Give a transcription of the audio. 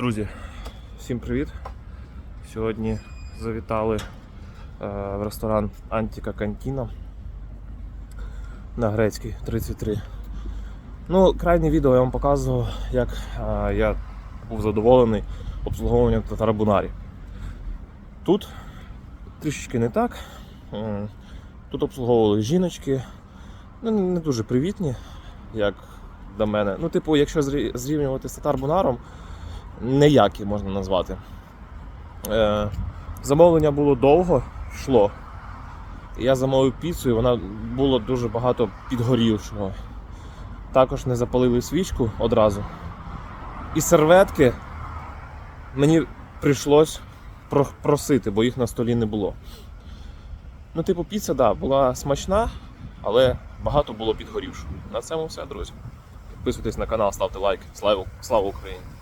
Друзі, всім привіт! Сьогодні завітали е, в ресторан Антіка Кантіна на Грецькій 33. Ну, крайнє відео я вам показував, як е, я був задоволений обслуговуванням татарабунарі. Тут трішечки не так. Тут обслуговували жіночки, ну, не дуже привітні, як до мене. Ну, типу, якщо зрівнювати з татарбунаром, неякі можна назвати. Е, замовлення було довго, йшло. Я замовив піцу, і вона було дуже багато підгорівшого. Також не запалили свічку одразу. І серветки мені прийшлось просити, бо їх на столі не було. Ну, типу, піца, да, була смачна, але багато було підгорівшого. На цьому все, друзі. Підписуйтесь на канал, ставте лайк. Слава, слава Україні!